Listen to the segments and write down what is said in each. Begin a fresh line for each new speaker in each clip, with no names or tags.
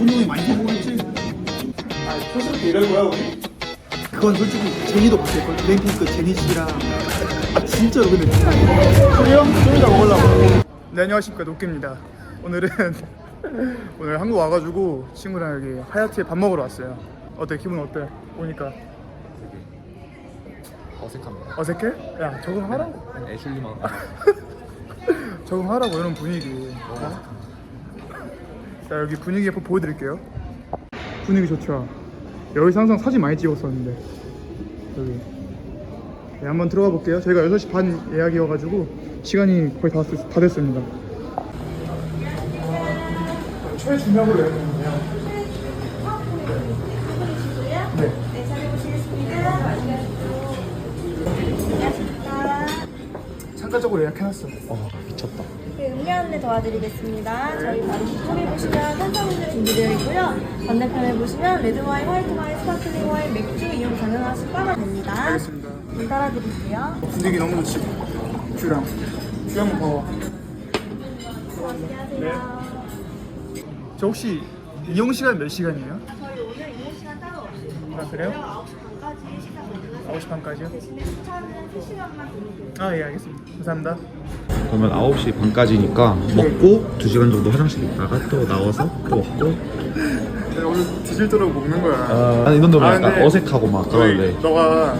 준영이 많이 해보겠지?
아 촌스럽게 이럴 거야 우리?
그건 솔직히 제니도 봤을걸 블랙핑크 제니 씨랑. 아 진짜로 근데
형좀 이따 먹으려고. 네 안녕하십니까. 노끼입니다. 오늘은 오늘 한국 와가지고 친구랑 여기 하얏트에 밥 먹으러 왔어요. 어때? 기분 어때? 오니까.
어색합니다.
어색해? 야 적응하라고.
애슐리만
적응하라고 이런 분위기 자 여기 분위기 한번 보여드릴게요. 분위기 좋죠? 여기서 항상 사진 많이 찍었었는데 여기. 네, 한번 들어가 볼게요. 저희가 6시 반 예약이어가지고 시간이 거의 다, 됐- 다 됐습니다. 최중요으로 예약했는데요. 네.
네, 잘 보시겠습니다. 안녕하십니까.
참가적으로 예약해놨어.
어 미쳤다.
네, 음료 안내 도와드리겠습니다. 저희 뒤쪽에 보시면 탄산음료 준비되어 있고요. 반대편에 보시면 레드와인, 화이트와인, 스파클링 와인, 맥주 이용 가능하신 바가 됩니다.
알겠습니다
문 따라드릴게요.
분위기 너무 좋지 뷰 한번 봐봐
안녕하세요.
저 혹시 이용 시간 몇 시간이에요?
저희 오늘 이용 시간 따로 없으시고
아 그래요?
9시까지 시간 가능하세요.
9시 반까지요?
대신에 추천은 3시간만 드릴게요.
아 예 알겠습니다 감사합니다
그러면 9시 반까지니까 먹고 2시간 정도 화장실 있다가 또 나와서 또 먹고.
내가 오늘 드실도록 먹는 거야.
아, 이 정도면
아,
약간
근데
어색하고 막 그런데.
너가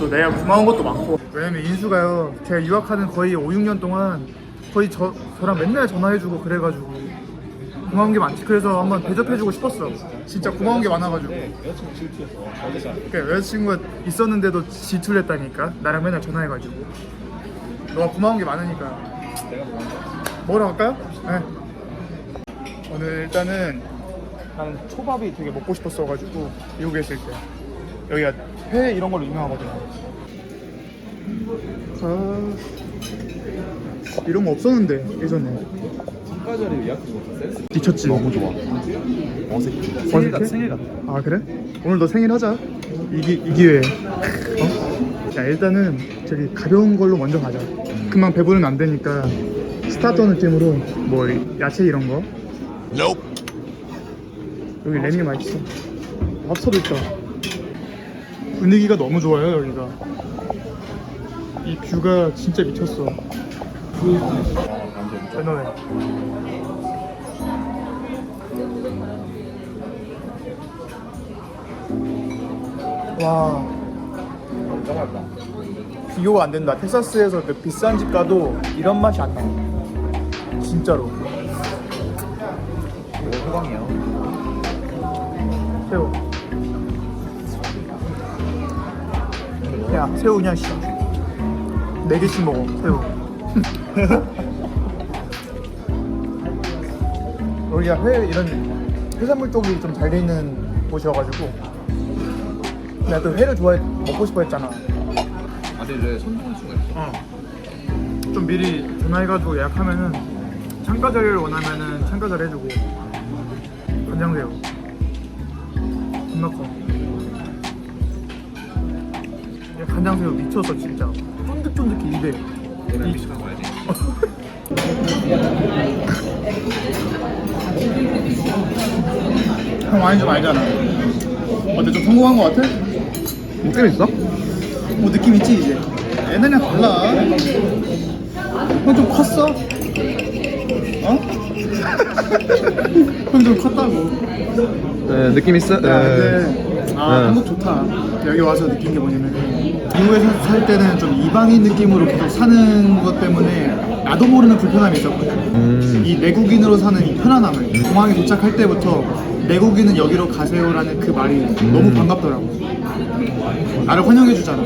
또 내가 고마운 것도 많고. 왜냐면 인수가요 제가 유학하는 거의 5, 6년 동안 거의 저, 저랑 맨날 전화해주고 그래가지고 고마운 게 많지. 그래서 한번 대접해주고 싶었어. 진짜 고마운 게 많아가지고. 그러니까 여자친구가 있었는데도 질투했다니까. 나랑 맨날 전화해가지고 너가 고마운 게 많으니까 먹으러 갈까요? 네 오늘 일단은 나는 초밥이 되게 먹고 싶었어가지고 미국에 있을 때 여기가 회 이런 걸로 유명하거든요. 아 이런 거 없었는데 예전에
참가자리 예약한 거 센스
미쳤지.
너무 좋아. 어색해.
생일 같- 생일 같아. 아 그래? 오늘 너 생일 하자. 이 기 이 기회에. 어? 자 일단은 저기 가벼운 걸로 먼저 가자. 금방 배부르면 안 되니까 스타터 느낌으로 뭐 야채 이런 거. 여기 램이 맛있어. 밥솥도 있다. 분위기가 너무 좋아요 여기가. 이 뷰가 진짜 미쳤어. 대단해. 와 비교가 안 된다. 텍사스에서 그 비싼 집 가도 이런 맛이 안 나. 진짜로.
이거 호강이야.
새우. 야 새우 그냥 씨. 네 개씩 먹어 새우. 여기가 회 이런 해산물 쪽이 좀 잘 돼 있는 곳이어가지고 내가 또 회를 좋아해 먹고 싶어 했잖아.
아들을 선동수가 있어.
어. 좀 미리 전화해가지고 예약하면은 창가 자리를 원하면은 창가 자리 해주고 간장새우 겁나 커. 야, 간장새우 미쳤어 진짜. 쫀득쫀득해 입에. 이-
미식한 거야지.
형 와인 좀 알잖아. 어때 좀 성공한 거 같아? 느낌 있어? 뭐 느낌 있지 이제. 옛날이랑 달라. 형 좀 컸어? 어? 형 좀 컸다고.
네 느낌 있어?
야, 근데 아
네.
한국 좋다. 여기 와서 느낀 게 뭐냐면 미국에서 살 때는 좀 이방인 느낌으로 계속 사는 것 때문에 나도 모르는 불편함이 있었거든.
음.
이 내국인으로 사는 이 편안함을 공항에 도착할 때부터 내국인은 여기로 가세요라는 그 말이 너무 반갑더라고. 나를 환영해 주잖아.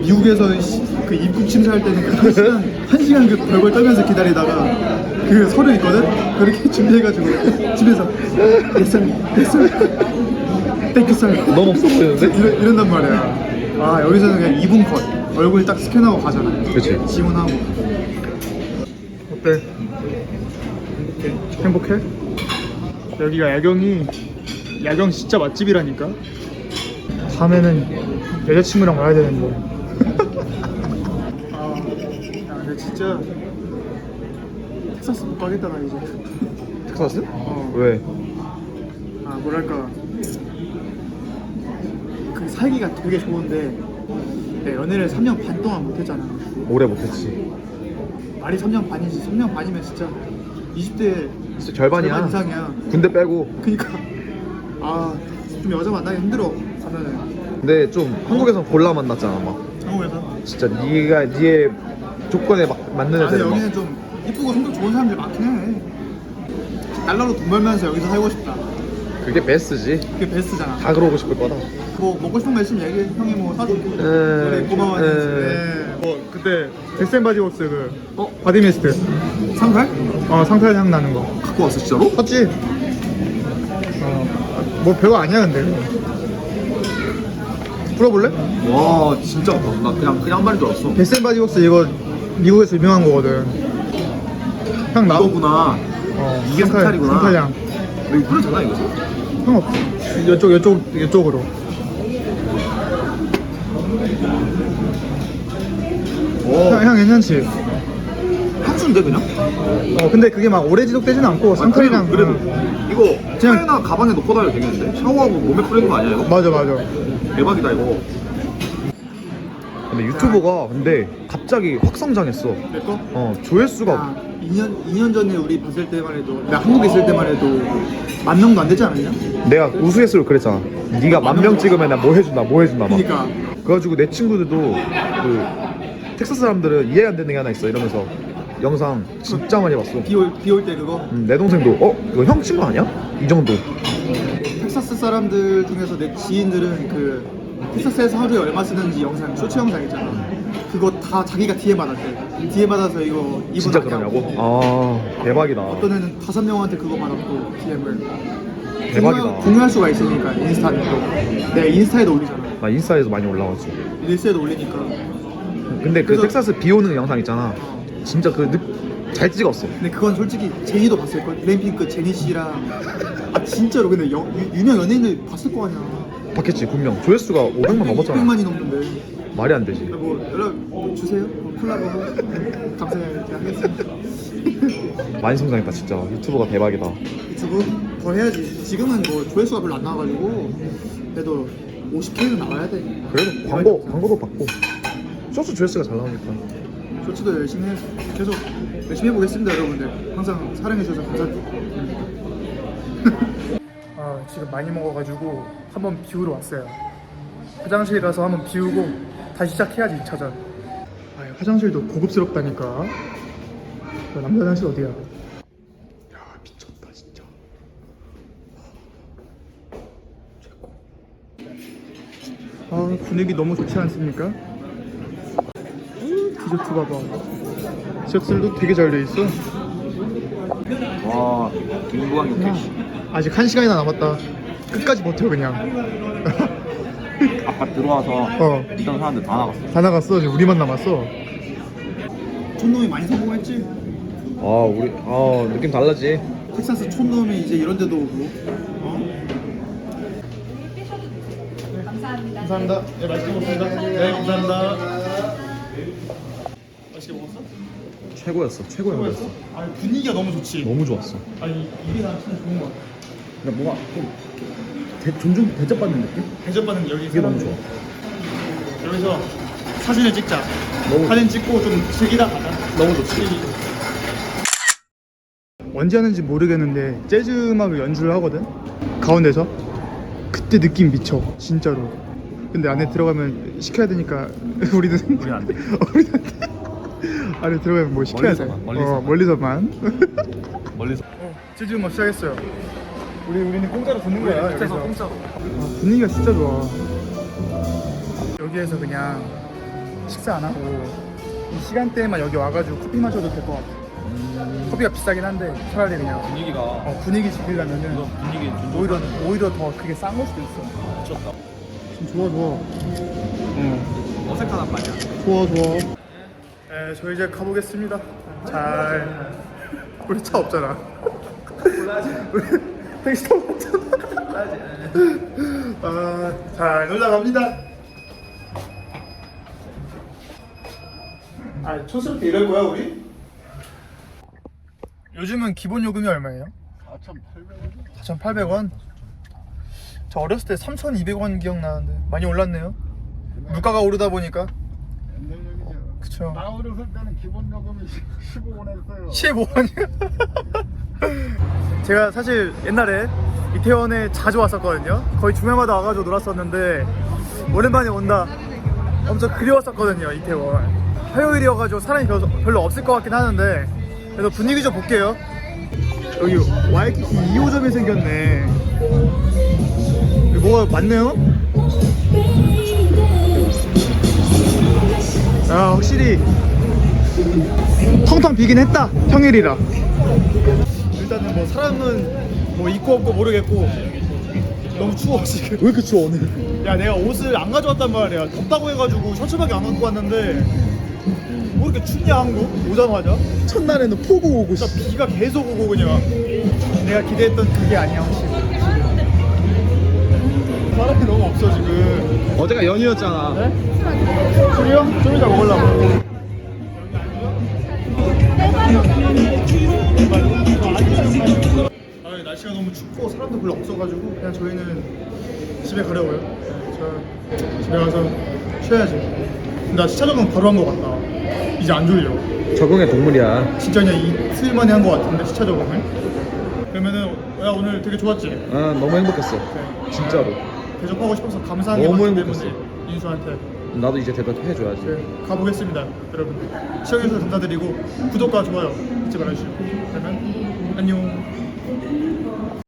미국에서 시- 그 입국 심사할 때는 그 한 시간 한 시간 그 벌벌 떨면서 기다리다가 그 서류 있거든. 그렇게 준비해가지고 집에서 thank you sir.
너무 없어 보이는데?
이런, 이런단 말이야. 아 여기서는 그냥 2분 컷 얼굴 딱 스캔하고 가잖아.
그치.
지문하고. 어때? 행복해? 여기가 야경이 야경 진짜 맛집이라니까. 다음에는 여자친구랑 와야 되는데. 아, 야, 근데 진짜 텍사스 못 가겠다 나 이제.
텍사스?
어.
왜?
뭐랄까 그 살기가 되게 좋은데 내 연애를 3년 반 동안 못했잖아
오래 못했지.
말이 3년 반이지 3년 반이면 진짜 20대
진짜 절반이야.
절반 이상이야
군대 빼고.
그니까 아 좀 여자 만나기 힘들어 가면은
근데 좀 한국에서 골라 만났잖아 막.
한국에서
진짜 네가 네의 조건에 막 맞는
아, 근데
애들 막.
여기는 좀 이쁘고 성격 좋은 사람들 많긴 해 달러로 돈 벌면서 여기서 살고 싶다
그게 베스트지.
그게 베스트잖아
다 그러고 싶을 거다.
뭐 먹고 싶은 거 있으면 얘기해 형이 뭐 사줄게
에,
그래 고마워
에.
네.
뭐 그때 데센 바디웍스 그
어?
바디 미스트
상팔?
어 상탈 향 나는 거
갖고 왔어 진짜로?
샀지? 어 뭐 별거 아니야 근데 풀어볼래?
와 진짜 나 그냥 그냥 말인 줄 알았어
데센 바디웍스 이거 미국에서 유명한 거거든 향 나?
이거구나
어,
이게
상탈,
상탈이구나.
상탈 향
이거 뿌려잖아 이거
상관없어 이쪽 이쪽 이쪽으로 향, 향 괜찮지?
향수인데 그냥?
어 근데 그게 막 오래 지속되진 않고
아,
상탈이랑
그래도,
어,
그래도 이거
그냥-
차에나 가방에 넣고 다녀도 되겠는데? 샤워하고 몸에 뿌리는 거 아니야 이거?
맞아 맞아
대박이다 이거
근데 유튜버가 근데 갑자기 확 성장했어.
내 거?
어 조회수가
아, 2년 2년 전에 우리 봤을 때만 해도 나 한국에 있을 때만 해도 만 명도 안 되지 않았냐?
내가 우스갯소리로 그랬잖아. 네가 만 명 찍으면 나 뭐 해준다, 뭐 해준다 막.
그러니까
그래가지고 내 친구들도 그 텍사스 사람들은 이해 안 되는 게 하나 있어 이러면서 영상 진짜 많이 봤어.
비올 비올 때 그거
음, 내 동생도 어 이거 형 친구 아니야? 이 정도.
텍사스 사람들 중에서 내 지인들은 그 텍사스에서 하루에 얼마 쓰는지 영상 쇼츠 영상 있잖아. 그거 다 자기가 DM 받았대. DM 받아서 이거 이분
진짜. 그러냐고? 아 대박이다.
어떤 애는 다섯 명한테 그거 받았고 DM을
대박이다.
공유할 수가 있으니까 인스타는 또 내가 인스타에도 올리잖아.
나 인스타에서 많이 올라왔지.
릴스에도 올리니까.
근데 그
그래서-
텍사스 비 오는 영상 있잖아. 진짜 그잘 찍었어.
근데 그건 솔직히 제니도 봤을 걸. 블랙핑크 제니 씨랑 아 진짜로 근데 여- 유, 유명 연예인들 봤을 거 아니야.
봤겠지 분명. 조회수가 500만 넘었잖아.
600만이 넘는데.
말이 안 되지.
뭐 연락 뭐 주세요. 뭐 콜라보 감사하게 하겠습니다.
많이 성장했다 진짜. 유튜버가 대박이다.
유튜브 더 해야지. 지금은 뭐 조회수가 별로 안 나와가지고 그래도 50K는 나와야 돼.
그래도 광고 광고도 받고. 쇼츠 조회수가 잘 나오니까.
쇼츠도 열심히 해. 계속 열심히 해보겠습니다, 여러분들. 항상 사랑해주셔서 감사드립니다.
아, 지금 많이 먹어가지고 한번 비우러 왔어요. 화장실 가서 한번 비우고 다시 시작해야지 2차전. 아, 화장실도 고급스럽다니까. 야, 남자 화장실 어디야? 야 미쳤다 진짜. 최고. 아 분위기 너무 좋지 않습니까? 음, 디저트 봐봐. 디저트도 되게 잘 돼 있어.
와 김부광
그냥
역시
아직 한 시간이나 남았다. 끝까지 버텨 그냥.
아까 들어와서
어.
있던 사람들 다 나갔어
다 나갔어. 지금 우리만 남았어.
촌놈이 많이 성공했지?
아 우리 아 느낌 달라지.
텍사스 촌놈이 이제 이런 데도 오고. 어?
감사합니다. 네, 맛있게 먹습니다. 네, 감사합니다. 맛있게 먹었어?
최고였어. 최고였어.
아 분위기가 너무 좋지.
너무 좋았어.
아니 이게 난 진짜 좋은 거 같아.
근데 뭔가 좀 대, 존중 대접받는 느낌?
대접받는 여기
그게 너무 좋아.
여기서 사진을 찍자.
너무-
사진 찍고 좀 즐기다 가자.
너무 좋지.
언제 하는지 모르겠는데 재즈 음악을 연주를 하거든. 가운데서 그때 느낌 미쳐. 진짜로. 근데 안에 들어가면 시켜야 되니까 우리는
우리 안 돼.
우리는 안 돼. 안에 들어가면 뭐 시켜야
멀리서만,
돼.
멀리서만.
어, 멀리서만.
멀리서.
어, 재즈 음악 시작했어요. 우리 우리는 공짜로 듣는 거야.
밑에서
여기서.
공짜로.
아, 분위기가 진짜 좋아. 여기에서 그냥 식사 안 하고 이 시간대에만 여기 와가지고 커피 마셔도 될 것 같아. 커피가 비싸긴 한데 차라리 그냥
분위기가
어, 분위기 즐기려면은
분위기
오히려 오히려 더 그게 싼 걸 수도 있어.
미쳤다.
지금 좋아 좋아. 어.
어색하단 말이야
좋아 좋아. 네, 저 이제 가보겠습니다. 잘. 우리 차 없잖아. 우리 타고 없잖아. 아, 잘 놀다 갑니다. 아, 촌스럽게 이럴 거야 우리? 요즘은 기본 요금이 얼마예요? 4,800원. 4,800원? 저 어렸을 때 3,200원 기억나는데 많이 올랐네요. 물가가 오르다 보니까 그쵸.
나 어렸을 때는 기본 요금이 15원 했어요.
15원이요? 제가 사실 옛날에 이태원에 자주 왔었거든요. 거의 주말마다 와가지고 놀았었는데 오랜만에 온다. 엄청 그리웠었거든요, 이태원. 화요일이어가지고 사람이 별로, 없을 것 같긴 하는데 그래서 분위기 좀 볼게요. 여기 와이키키 2호점이 생겼네. 뭐가 많네요? 아, 확실히 텅텅 비긴 했다 평일이라. 일단은 뭐 사람은 뭐 있고 없고 모르겠고 너무 추워 지금.
왜 이렇게 추워 오늘?
야 내가 옷을 안 가져왔단 말이야. 덥다고 해가지고 셔츠밖에 안 갖고 왔는데 뭐 이렇게 춥냐 한국? 오자마자?
첫날에는 폭우 오고
진짜 비가 계속 오고 그냥. 내가 기대했던 그게 아니야 혹시 사람이 너무 없어 지금
어제가 연이었잖아.
술이요? 좀 이따 먹으려고 아, 날씨가 너무 춥고 사람도 별로 없어가지고 그냥 저희는 집에 가려고요. 네, 저 집에 가서 쉬어야지. 나 시차 적응 바로 한거 같다. 이제 안 졸려.
적응의 동물이야.
진짜 그냥 이틀 만에 한거 같은데 시차 적응을. 그러면은 야 오늘 되게 좋았지.
아 너무 행복했어. 진짜로.
대접하고 싶어서 감사한 게
너무
많기
행복했어.
때문에 인수한테
나도 이제 대답해줘야지.
네, 가보겠습니다, 여러분들. 시청해주셔서 감사드리고 구독과 좋아요 잊지 말아주시고 그러면 안녕.